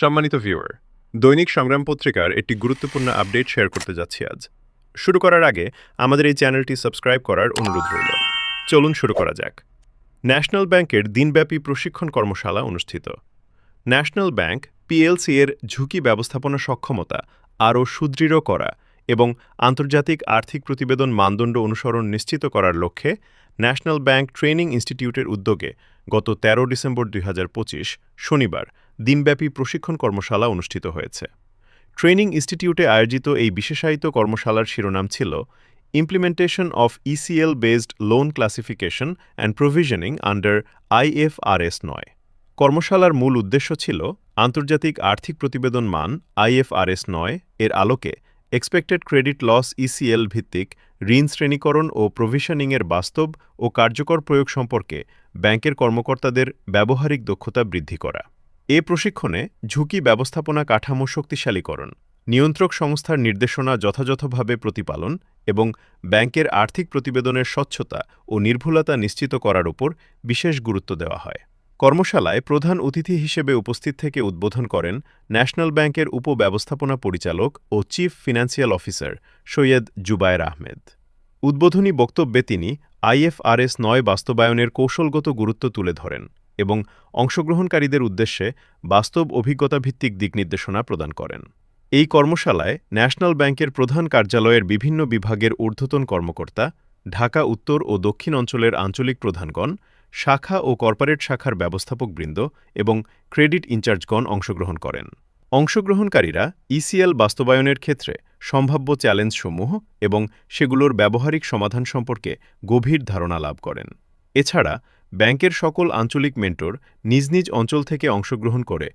সম্মানিত ভিউয়ার দৈনিক সংগ্রাম পত্রিকার একটি গুরুত্বপূর্ণ আপডেট শেয়ার করতে যাচ্ছি আজ। শুরু করার আগে আমাদের এই চ্যানেলটি সাবস্ক্রাইব করার অনুরোধ রইল। চলুন শুরু করা যাক। ন্যাশনাল ব্যাংকের দিনব্যাপী প্রশিক্ষণ কর্মশালা অনুষ্ঠিত। ন্যাশনাল ব্যাংক পিএলসি এর ঝুঁকি ব্যবস্থাপনা সক্ষমতা আরও সুদৃঢ় করা এবং আন্তর্জাতিক আর্থিক প্রতিবেদন মানদণ্ড অনুসরণ নিশ্চিত করার লক্ষ্যে ন্যাশনাল ব্যাংক ট্রেনিং ইনস্টিটিউটের উদ্যোগে গত ১৩ ডিসেম্বর দুই হাজার পঁচিশ শনিবার দিনব্যাপী প্রশিক্ষণ কর্মশালা অনুষ্ঠিত হয়েছে। ট্রেনিং ইনস্টিটিউটে আয়োজিত এই বিশেষায়িত কর্মশালার শিরোনাম ছিল implementation of ECL based loan classification and provisioning under IFRS নয়। কর্মশালার মূল উদ্দেশ্য ছিল আন্তর্জাতিক আর্থিক প্রতিবেদন মান আইএফআরএস নয় এর আলোকে এক্সপেক্টেড ক্রেডিট লস ইসিএল ভিত্তিক ঋণ শ্রেণীকরণ ও প্রভিশনিংয়ের বাস্তব ও কার্যকর প্রয়োগ সম্পর্কে ব্যাংকের কর্মকর্তাদের ব্যবহারিক দক্ষতা বৃদ্ধি করা। এ প্রশিক্ষণে ঝুঁকি ব্যবস্থাপনা কাঠামো শক্তিশালীকরণ, নিয়ন্ত্রক সংস্থার নির্দেশনা যথাযথভাবে প্রতিপালন এবং ব্যাংকের আর্থিক প্রতিবেদনের স্বচ্ছতা ও নির্ভুলতা নিশ্চিত করার উপর বিশেষ গুরুত্ব দেওয়া হয়। কর্মশালায় প্রধান অতিথি হিসেবে উপস্থিত থেকে উদ্বোধন করেন ন্যাশনাল ব্যাংকের উপব্যবস্থাপনা পরিচালক ও chief financial officer Syed Zubair Ahmed. উদ্বোধনী বক্তব্যে তিনি আইএফআরএস নয় বাস্তবায়নের কৌশলগত গুরুত্ব তুলে ধরেন এবং অংশগ্রহণকারীদের উদ্দেশ্যে বাস্তব অভিজ্ঞতাভিত্তিক দিকনির্দেশনা প্রদান করেন। এই কর্মশালায় ন্যাশনাল ব্যাংকের প্রধান কার্যালয়ের বিভিন্ন বিভাগের ঊর্ধ্বতন কর্মকর্তা, ঢাকা, উত্তর ও দক্ষিণ অঞ্চলের আঞ্চলিক প্রধানগণ, শাখা ও কর্পোরেট শাখার ব্যবস্থাপকবৃন্দ এবং ক্রেডিট ইনচার্জগণ অংশগ্রহণ করেন। অংশগ্রহণকারীরা ইসিএল বাস্তবায়নের ক্ষেত্রে সম্ভাব্য চ্যালেঞ্জসমূহ এবং সেগুলোর ব্যবহারিক সমাধান সম্পর্কে গভীর ধারণা লাভ করেন। এছাড়া, ব্যাংকের সকল আঞ্চলিক মেন্টর নিজ নিজ অঞ্চল থেকে অংশগ্রহণ করে